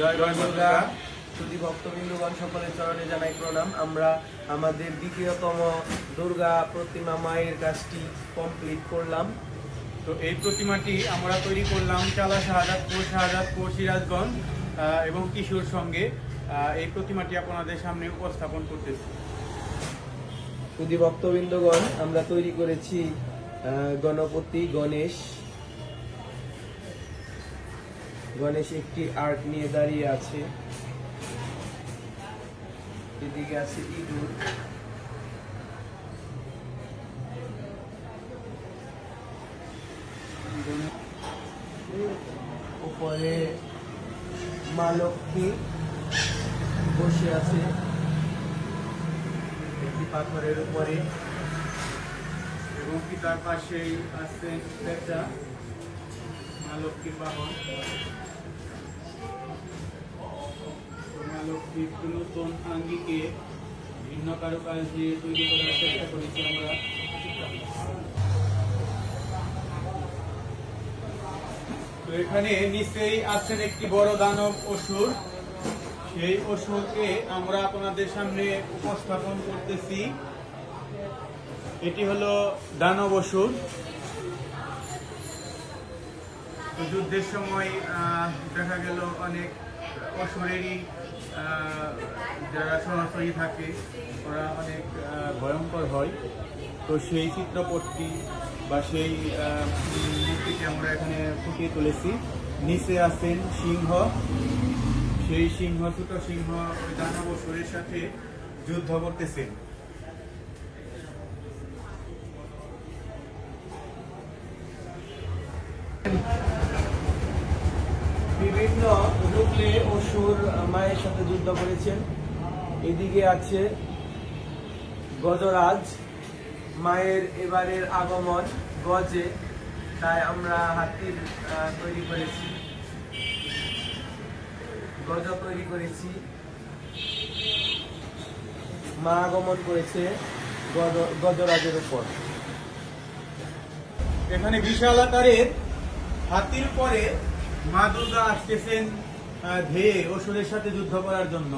জয় দুর্গা। শুধু ভক্তবিন্দুগণ সকলের চরণে জানাই প্রণাম। আমরা আমাদের দ্বিতীয়তম দুর্গা প্রতিমা মায়ের কাজটি কমপ্লিট করলাম। তো এই প্রতিমাটি আমরা তৈরি করলাম চালা শাহাদাতপুর শাহাদাতপুর সিরাজগঞ্জ এবং কিশোর সঙ্গে এই প্রতিমাটি আপনাদের সামনে উপস্থাপন করতেছি। শুধু ভক্তবৃন্দগণ আমরা তৈরি করেছি গণপতি গণেশ। গণেশ একটি আর্ট নিয়ে দাঁড়িয়ে আছে। এদিকে আছে ইঁদুর। উপরে মা লক্ষ্মী বসে আছে। একটি পাথরের উপরে। এবং কি তার পাশেই আছে। একটা মা লক্ষ্মীর বাহন তো মা লক্ষ্মী একটু নতুন আঙ্গিকে ভিন্ন কারুকাজ দিয়ে তৈরি করার চেষ্টা করেছি আমরা। তো এখানে আছেন একটি বড় দানব অসুর। সেই অসুরকে আমরা আপনাদের সামনে উপস্থাপন করতেছি। এটি হলো দানব অসুর। যুদ্ধের সময় দেখা গেল অনেক অসুরেরই যারা সরাসরি থাকে ওরা অনেক ভয়ঙ্কর হয়। তো সেই চিত্রপটটি বা সেই আহ, মূর্তিটি আমরা এখানে ফুটিয়ে তুলেছি। নিচে আছেন সিংহ। সেই সিংহ ছোট সিংহ দানব অসুরের সাথে যুদ্ধ করতেছেন বিভিন্ন রূপে অসুর মায়ের সাথে যুদ্ধ করেছেন। এদিকে আছে গজরাজ, মায়ের এবারের আগমন গজে, তাই আমরা হাতির তৈরি করেছি। গজ তৈরি করেছি। মা আগমন করেছে গজ- গজরাজের উপর। এখানে বিশাল আকারের হাতির পরে মা দুর্গা আসতেছেন ধেয়ে অসুরের সাথে যুদ্ধ করার জন্য।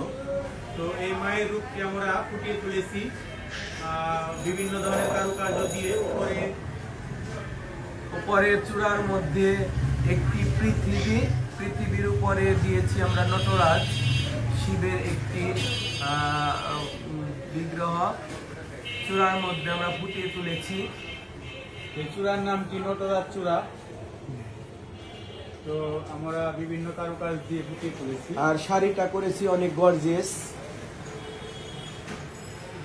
তো এই মায়ের রূপটি আমরা ফুটিয়ে তুলেছি। বিভিন্ন ধরনের কারুকার্য দিয়ে উপরে, উপরের চূড়ার মধ্যে একটি পৃথিবী, পৃথিবীর উপরে দিয়েছি আমরা নটরাজ। শিবের একটি বিগ্রহ। চূড়ার মধ্যে আমরা ফুটিয়ে তুলেছি। এই চূড়ার নামটি নটরাজ চূড়া। তো আমরা বিভিন্ন কারুকাজ দিয়ে ফুটিয়ে তুলেছি আর শাড়িটা করেছি অনেক গর্জিয়াস।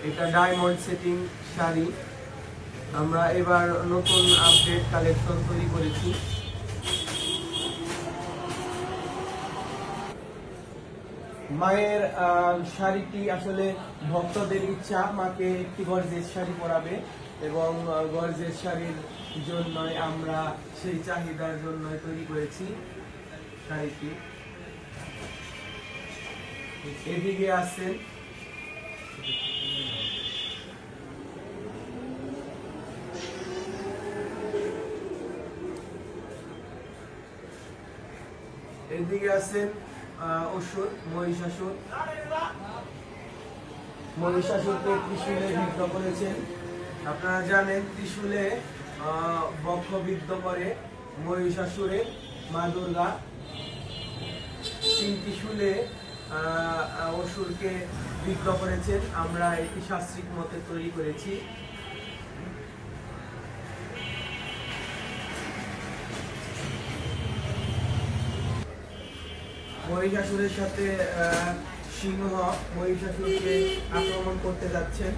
এটা ডায়মন্ড সেটিং শাড়ি। আমরা এবার নতুন আপডেট কালেকশন তৈরি করেছি। মায়ের শাড়িটি আসলে ভক্তদের ইচ্ছা মাকে একটি গর্জেস শাড়ি পরাবে এবং আহ, গর্জেস শাড়ির জন্যই আমরা সেই চাহিদার জন্য তৈরি করেছি শাড়িটি। এদিকে আছেন এদিকে আছেন অসুর মহিষাসুর। মহিষাসুরকে ত্রিশূলে বিদ্ধ করেছেন। আপনারা জানেন ত্রিশূলে আহ, বক্ষবিদ্ধ করে মহিষাসুরে মা দুর্গা। তিন ত্রিশূলে আহ, আহ, অসুরকে বিদ্ধ করেছেন। আমরা এটি শাস্ত্রিক মতে তৈরি করেছি। মহিষাসুরের সাথে সিংহ মহিষাসুরকে আক্রমণ করতে যাচ্ছেন।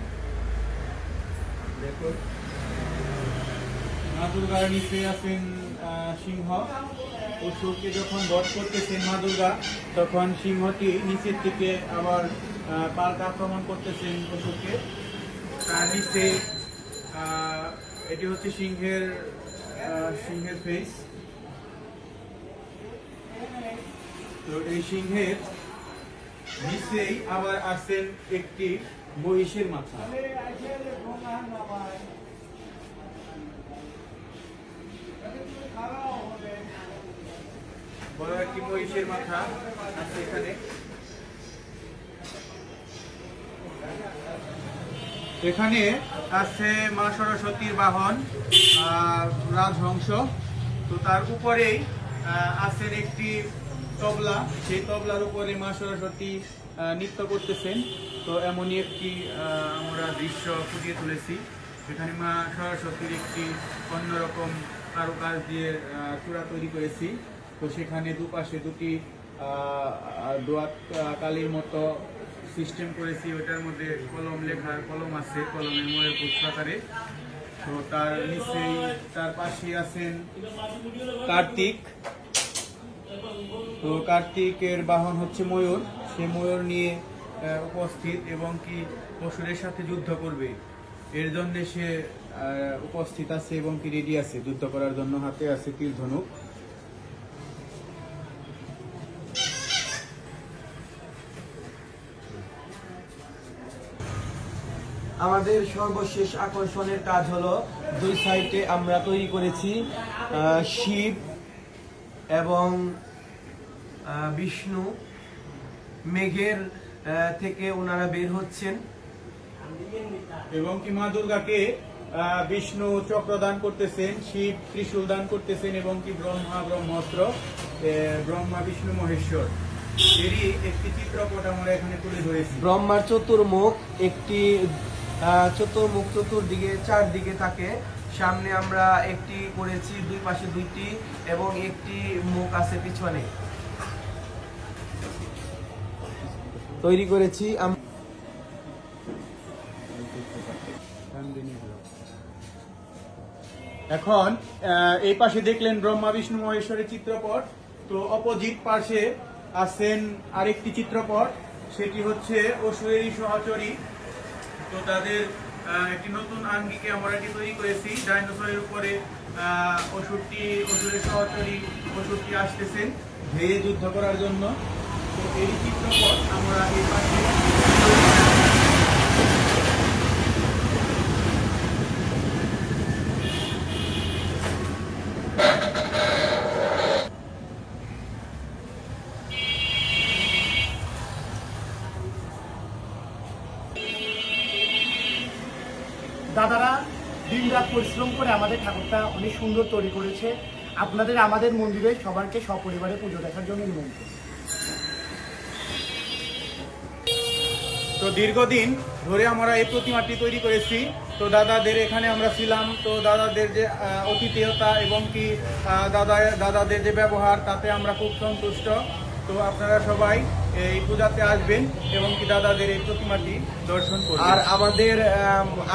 দেখুন। মা দুর্গার নিচে আছেন সিংহ। অসুরকে যখন বধ করতেছেন মা দুর্গা তখন সিংহটি নিচের দিকে আবার পাল্টা আক্রমণ করতেছেন অসুরকে। তার নিচে এটি হচ্ছে সিংহের সিংহের ফেস তো এই সিংহের নিচেই আবার আছেন একটি মহিষের মাথা। বড় একটি মহিষের মাথা আছে এখানে। এখানে আছে মা সরস্বতীর বাহন রাজহংস। তো তার উপরেই আছেন একটি তবলা সেই তবলার উপরে মা সরস্বতী নৃত্য করতেছেন। তো এমনই একটি আমরা দৃশ্য ফুটিয়ে তুলেছি। সেখানে মা সরস্বতীর একটি অন্যরকম কারুকাজ দিয়ে চূড়া তৈরি করেছি। তো সেখানে দুপাশে দুটি আহ, আহ, দোয়াত আহ, কালির মতো সিস্টেম করেছি। ওটার মধ্যে কলম লেখার কলম আছে কলমের ময়ের পুস্তকারে তো তার নিচেই তার পাশে আছেন কার্তিক। তো কার্তিকের বাহন হচ্ছে ময়ূর। সে ময়ূর নিয়ে উপস্থিত এবং কি অসুরের সাথে যুদ্ধ করবে। এর জন্য সে উপস্থিত আছে এবং কি রেডি আছে। যুদ্ধ করার জন্য হাতে আছে তীর ধনুক। আমাদের সর্বশেষ আকর্ষণের কাজ হলো, দুই সাইডে আমরা তৈরি করেছি শিব এবং বিষ্ণু মেঘের থেকে ওনারা বের হচ্ছেন। এবং কি মা দুর্গাকে বিষ্ণু চক্র দান করতেছেন শিব ত্রিশূল দান করতেছেন এবং কি ব্রহ্মা ব্রহ্মাস্ত্র ব্রহ্মা বিষ্ণু মহেশ্বর। এরই একটি চিত্রপট আমরা এখানে তুলে ধরেছি। ব্রহ্মার চতুর্মুখ একটি আহ, চতুর্মুখ চতুর্দিকে চারদিকে থাকে। সামনে আমরা একটি করেছি দুই পাশে দুইটি এবং একটি মুখ আছে পিছনে। তৈরি করেছি। এখন এই পাশে দেখলেন ব্রহ্মা বিষ্ণু মহেশ্বরের চিত্রপট। তো অপোজিট পাশে আছেন আরেকটি চিত্রপট সেটি হচ্ছে অসুরেরই সহচরী। তো তাদের একটি নতুন আঙ্গিকে আমরা তৈরি করেছি। ডাইনোসরের উপরে আহ, অসুরটি অসুরের সহচরী অসুরটি আসতেছেন। ধেয়ে যুদ্ধ করার জন্য। দাদারা দিন রাত পরিশ্রম করে আমাদের ঠাকুরটা অনেক সুন্দর তৈরি করেছে। আপনাদের আমাদের মন্দিরে সবারকে সপরিবারে পুজো দেখার জন্য নিমন্ত্রণ। তো দীর্ঘদিন ধরে আমরা এই প্রতিমাটি তৈরি করেছি। তো দাদাদের এখানে আমরা ছিলাম। তো দাদাদের যে অতিথেয়তা এবং কি দাদা দাদাদের যে ব্যবহার তাতে আমরা খুব সন্তুষ্ট। তো আপনারা সবাই এই পূজাতে আসবেন এবং কি দাদাদের এই প্রতিমাটি দর্শন করবেন। আর আমাদের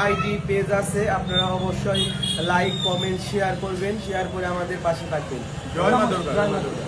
আইডি পেজ আছে। আপনারা অবশ্যই লাইক কমেন্ট শেয়ার করবেন। শেয়ার করে আমাদের পাশে থাকবেন। জয় মা দুর্গা।